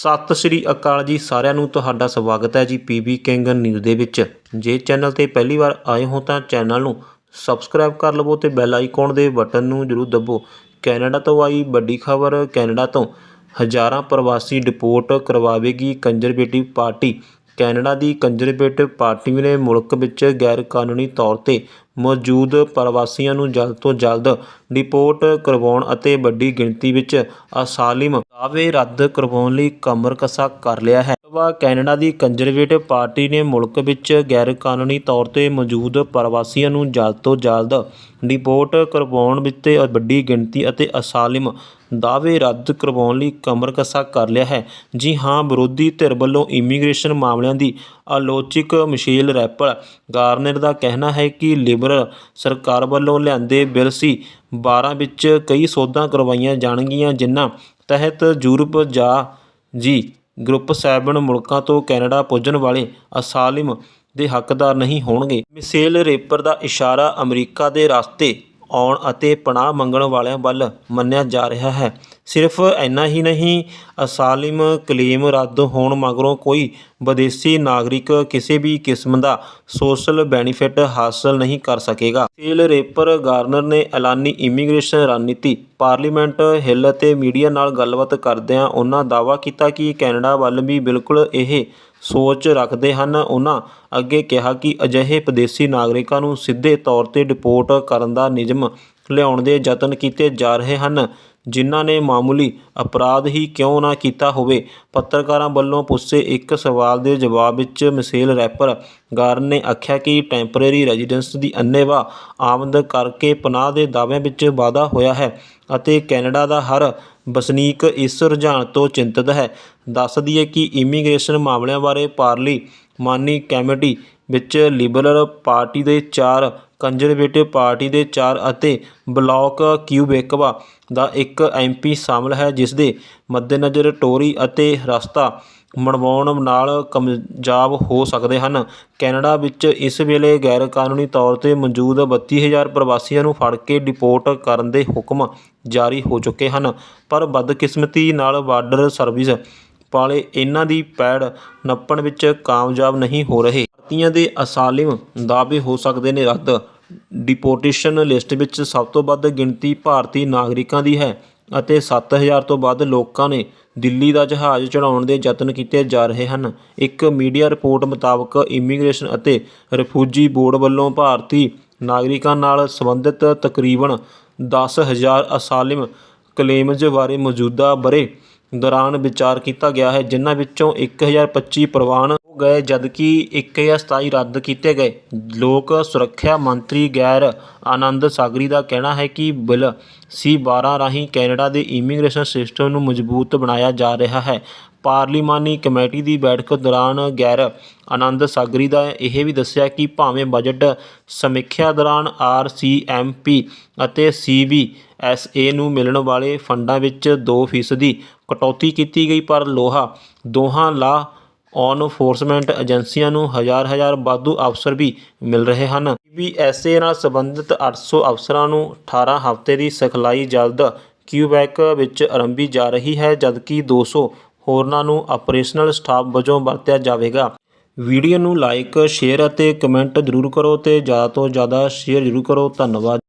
ਸਤਿ ਸ਼੍ਰੀ ਅਕਾਲ ਜੀ ਸਾਰਿਆਂ ਨੂੰ, ਤੁਹਾਡਾ ਸਵਾਗਤ ਹੈ ਜੀ ਪੀਬੀ ਕਿੰਗ ਨਿਊਜ਼ ਦੇ ਵਿੱਚ। ਜੇ ਚੈਨਲ ਤੇ ਪਹਿਲੀ ਵਾਰ ਆਏ ਹੋ ਤਾਂ ਚੈਨਲ ਨੂੰ ਸਬਸਕ੍ਰਾਈਬ ਕਰ ਲਵੋ ਤੇ ਬੈਲ ਆਈਕਨ ਦੇ ਬਟਨ ਨੂੰ ਜ਼ਰੂਰ ਦਬੋ। ਕੈਨੇਡਾ ਤੋਂ ਆਈ ਵੱਡੀ ਖਬਰ, ਕੈਨੇਡਾ ਤੋਂ ਹਜ਼ਾਰਾਂ ਪ੍ਰਵਾਸੀ ਡਿਪੋਰਟ ਕਰਵਾਵੇਗੀ ਕੰਜ਼ਰਵੇਟਿਵ ਪਾਰਟੀ। ਕੈਨੇਡਾ ਦੀ ਕੰਜ਼ਰਵੇਟਿਵ ਪਾਰਟੀ ਨੇ ਮੁਲਕ ਵਿੱਚ ਗੈਰ ਕਾਨੂੰਨੀ ਤੌਰ ਤੇ ਮੌਜੂਦ ਪ੍ਰਵਾਸੀਆਂ ਨੂੰ ਜਲਦ ਤੋਂ ਜਲਦ ਡਿਪੋਰਟ ਕਰਵਾਉਣ ਅਤੇ ਵੱਡੀ ਗਿਣਤੀ ਵਿੱਚ ਅਸਾਲਿਮ ਦਾਅਵੇ ਰੱਦ ਕਰਵਾਉਣ ਲਈ ਕਮਰ ਕਸਾ ਕਰ ਲਿਆ ਹੈ। ਵਾ ਕੈਨੇਡਾ ਦੀ ਕੰਜ਼ਰਵੇਟਿਵ ਪਾਰਟੀ ਨੇ ਮੁਲਕ ਵਿੱਚ ਗੈਰ ਕਾਨੂੰਨੀ ਤੌਰ ਤੇ ਮੌਜੂਦ ਪ੍ਰਵਾਸੀਆਂ ਨੂੰ ਜਲਦ ਤੋਂ ਜਲਦ ਡਿਪੋਰਟ ਕਰਵਾਉਣ ਵਿੱਚ ਵੱਡੀ ਗਿਣਤੀ ਅਤੇ ਅਸਾਲਿਮ ਦਾਅਵੇ ਰੱਦ ਕਰਵਾਉਣ ਲਈ ਕਮਰਕਸਾ ਕਰ ਲਿਆ ਹੈ। ਜੀ ਹਾਂ, ਵਿਰੋਧੀ ਧਿਰ ਵੱਲੋਂ ਇਮੀਗ੍ਰੇਸ਼ਨ ਮਾਮਲਿਆਂ ਦੀ ਆਲੋਚਕ ਮਿਸ਼ੇਲ ਰੈਪਲ ਗਾਰਨਰ ਦਾ ਕਹਿਣਾ ਹੈ ਕਿ ਲਿਬਰਲ ਸਰਕਾਰ ਵੱਲੋਂ ਲਿਆਂਦੇ ਬਿੱਲ ਸੀ। 12 ਵਿੱਚ ਕਈ ਸੋਧਾਂ ਕਰਵਾਈਆਂ ਜਾਣਗੀਆਂ, ਜਿਨ੍ਹਾਂ ਤਹਿਤ ਯੂਰਪ ਜਾ ਜੀ ਗਰੁੱਪ ਸੈਵਨ ਮੁਲਕਾਂ ਤੋਂ ਕੈਨੇਡਾ ਪੁੱਜਣ ਵਾਲੇ ਅਸਾਲਿਮ ਦੇ ਹੱਕਦਾਰ ਨਹੀਂ ਹੋਣਗੇ। ਮਿਸੇਲ ਰੇਪਰ ਦਾ ਇਸ਼ਾਰਾ ਅਮਰੀਕਾ ਦੇ ਰਸਤੇ ਆਉਣ ਅਤੇ ਪਨਾਹ ਮੰਗਣ ਵਾਲਿਆਂ ਵੱਲ ਮੰਨਿਆ ਜਾ ਰਿਹਾ ਹੈ। ਸਿਰਫ ਇੰਨਾ ਹੀ ਨਹੀਂ, ਅਸਾਲਿਮ ਕਲੇਮ ਰੱਦ ਹੋਣ ਮਗਰੋਂ ਕੋਈ ਵਿਦੇਸ਼ੀ ਨਾਗਰਿਕ ਕਿਸੇ ਵੀ ਕਿਸਮ ਦਾ ਸੋਸ਼ਲ ਬੈਨੀਫਿਟ ਹਾਸਲ ਨਹੀਂ ਕਰ ਸਕੇਗਾ। ਸੇਲ ਰੇਪਰ ਗਾਰਨਰ ਨੇ ਐਲਾਨੀ ਇਮੀਗ੍ਰੇਸ਼ਨ ਰਣਨੀਤੀ, ਪਾਰਲੀਮੈਂਟ ਹਿੱਲ ਅਤੇ ਮੀਡੀਆ ਨਾਲ ਗੱਲਬਾਤ ਕਰਦਿਆਂ ਉਹਨਾਂ ਦਾਅਵਾ ਕੀਤਾ ਕਿ ਕੈਨੇਡਾ ਵੱਲ ਵੀ ਬਿਲਕੁਲ ਇਹ ਸੋਚ ਰੱਖਦੇ ਹਨ। ਉਹਨਾਂ ਅੱਗੇ ਕਿਹਾ ਕਿ ਅਜਿਹੇ ਵਿਦੇਸ਼ੀ ਨਾਗਰਿਕਾਂ ਨੂੰ ਸਿੱਧੇ ਤੌਰ ਤੇ ਡਿਪੋਰਟ ਕਰਨ ਦਾ ਨਿਯਮ ਲਿਆਉਣ ਦੇ ਯਤਨ ਕੀਤੇ ਜਾ ਰਹੇ ਹਨ। ਜਿਨ੍ਹਾਂ ਨੇ ਮਾਮੂਲੀ ਅਪਰਾਧ ਹੀ ਕਿਉਂ ਨਾ ਕੀਤਾ ਹੋਵੇ। ਪੱਤਰਕਾਰਾਂ ਵੱਲੋਂ ਪੁੱਛੇ ਇੱਕ ਸਵਾਲ ਦੇ ਜਵਾਬ ਵਿੱਚ ਮਿਸੇਲ ਰੈਪਰ ਗਾਰਨ ਨੇ ਆਖਿਆ ਕਿ ਟੈਂਪਰੇਰੀ ਰੈਜ਼ੀਡੈਂਸ ਦੀ ਅੰਨ੍ਹੇਵਾਹ ਆਮਦ ਕਰਕੇ ਪਨਾਹ ਦੇ ਦਾਅਵਿਆਂ ਵਿੱਚ ਵਾਧਾ ਹੋਇਆ ਹੈ ਅਤੇ ਕੈਨੇਡਾ ਦਾ ਹਰ ਵਸਨੀਕ ਇਸ ਰੁਝਾਨ ਤੋਂ ਚਿੰਤਤ ਹੈ। ਦੱਸ ਦਈਏ ਕਿ ਇਮੀਗ੍ਰੇਸ਼ਨ ਮਾਮਲਿਆਂ ਬਾਰੇ ਪਾਰਲੀਮਾਨੀ ਕਮੇਟੀ ਵਿੱਚ ਲਿਬਰਲ ਪਾਰਟੀ ਦੇ ਚਾਰ ਕੰਜ਼ਰਵੇਟਿਵ ਪਾਰਟੀ ਦੇ ਚਾਰ ਅਤੇ ਬਲਾਕ ਕਿਊਬੇਕਵਾ ਦਾ ਇੱਕ ਐਮਪੀ ਸ਼ਾਮਲ ਹੈ, ਜਿਸ ਦੇ ਮੱਦੇਨਜ਼ਰ ਟੋਰੀ ਅਤੇ ਰਸਤਾ ਮਨਵਾਉਣ ਨਾਲ ਕਾਮਯਾਬ ਹੋ ਸਕਦੇ ਹਨ। ਕੈਨੇਡਾ ਵਿੱਚ ਇਸ ਵੇਲੇ ਗੈਰ ਕਾਨੂੰਨੀ ਤੌਰ ਤੇ ਮੌਜੂਦ ਬੱਤੀ ਹਜ਼ਾਰ ਪ੍ਰਵਾਸੀਆਂ ਨੂੰ ਫੜ ਕੇ ਡਿਪੋਰਟ ਕਰਨ ਦੇ ਹੁਕਮ ਜਾਰੀ ਹੋ ਚੁੱਕੇ ਹਨ, ਪਰ ਬਦਕਿਸਮਤੀ ਨਾਲ ਬਾਰਡਰ ਸਰਵਿਸ ਵਾਲੇ ਇਹਨਾਂ ਦੀ ਪੈੜ ਨੱਪਣ ਵਿੱਚ ਕਾਮਯਾਬ ਨਹੀਂ ਹੋ ਰਹੇ। ਭਾਰਤੀਆਂ ਦੇ ਅਸਾਲਿਮ ਦਾਅਵੇ ਹੋ ਸਕਦੇ ਨੇ ਰੱਦ। ਡਿਪੋਰਟੇਸ਼ਨ ਲਿਸਟ ਵਿੱਚ ਸਭ ਤੋਂ ਵੱਧ ਗਿਣਤੀ ਭਾਰਤੀ ਨਾਗਰਿਕਾਂ ਦੀ ਹੈ ਅਤੇ 7000 ਤੋਂ ਵੱਧ ਲੋਕਾਂ ਨੇ ਦਿੱਲੀ ਦਾ ਜਹਾਜ਼ ਚੜਾਉਣ ਦੇ ਯਤਨ ਕੀਤੇ ਜਾ ਰਹੇ ਹਨ। ਇੱਕ ਮੀਡੀਆ ਰਿਪੋਰਟ ਮੁਤਾਬਕ ਇਮੀਗ੍ਰੇਸ਼ਨ ਅਤੇ ਰਿਫਿਊਜੀ ਬੋਰਡ ਵੱਲੋਂ ਭਾਰਤੀ ਨਾਗਰਿਕਾਂ ਨਾਲ ਸੰਬੰਧਿਤ ਤਕਰੀਬਨ 10000 ਅਸਾਲਿਮ ਕਲੇਮਜ਼ ਬਾਰੇ ਮੌਜੂਦਾ ਬਰੇ ਦੌਰਾਨ ਵਿਚਾਰ ਕੀਤਾ ਗਿਆ ਹੈ, ਜਿਨ੍ਹਾਂ ਵਿੱਚੋਂ 1025 ਪ੍ਰਵਾਨ ਗਏ ਜਦਕਿ 1027 ਰੱਦ ਕੀਤੇ ਗਏ। ਲੋਕ ਸੁਰੱਖਿਆ ਮੰਤਰੀ ਗੈਰ ਆਨੰਦ ਸਾਗਰੀ ਦਾ ਕਹਿਣਾ ਹੈ ਕਿ ਬਿੱਲ ਸੀ 12 ਰਾਹੀਂ ਕੈਨੇਡਾ ਦੇ ਇਮੀਗ੍ਰੇਸ਼ਨ ਸਿਸਟਮ ਨੂੰ ਮਜ਼ਬੂਤ ਬਣਾਇਆ ਜਾ ਰਿਹਾ ਹੈ। ਪਾਰਲੀਮਾਨੀ ਕਮੇਟੀ ਦੀ ਬੈਠਕ ਦੌਰਾਨ ਗੈਰ ਆਨੰਦ ਸਾਗਰੀ ਦਾ ਇਹ ਵੀ ਦੱਸਿਆ ਕਿ ਭਾਵੇਂ ਬਜਟ ਸਮੀਖਿਆ ਦੌਰਾਨ ਆਰਸੀਐਮਪੀ ਅਤੇ ਸੀਬੀਐਸਏ ਨੂੰ ਮਿਲਣ ਵਾਲੇ ਫੰਡਾਂ ਵਿੱਚ 2 ਫੀਸਦੀ ਕਟੌਤੀ ਕੀਤੀ ਗਈ ਪਰ ਲੋਹਾ ਦੋਹਾਂ ਲਾ ਔਨ ਫੋਰਸਮੈਂਟ ਏਜੰਸੀਆਂ ਨੂੰ ਹਜ਼ਾਰ ਹਜ਼ਾਰ ਵਾਧੂ ਅਫਸਰ ਵੀ ਮਿਲ ਰਹੇ ਹਨ। ਸੀਬੀਐਸਏ ਨਾਲ ਸੰਬੰਧਿਤ 800 ਅਫਸਰਾਂ ਨੂੰ 18 ਹਫ਼ਤੇ ਦੀ ਸਿਖਲਾਈ ਜਲਦ ਕਿਊਬੈਕ ਵਿੱਚ ਆਰੰਭੀ ਜਾ ਰਹੀ ਹੈ, ਜਦਕਿ ਦੋ ਸੌ ਹੋਰਨਾਂ ਨੂੰ ਆਪਰੇਸ਼ਨਲ ਸਟਾਫ ਵਜੋਂ ਵਰਤਿਆ ਜਾਵੇਗਾ। ਵੀਡੀਓ ਨੂੰ ਲਾਈਕ, ਸ਼ੇਅਰ ਅਤੇ ਕਮੈਂਟ ਜ਼ਰੂਰ ਕਰੋ ਤੇ ਜ਼ਿਆਦਾ ਤੋਂ ਜ਼ਿਆਦਾ ਸ਼ੇਅਰ ਜ਼ਰੂਰ ਕਰੋ। ਧੰਨਵਾਦ।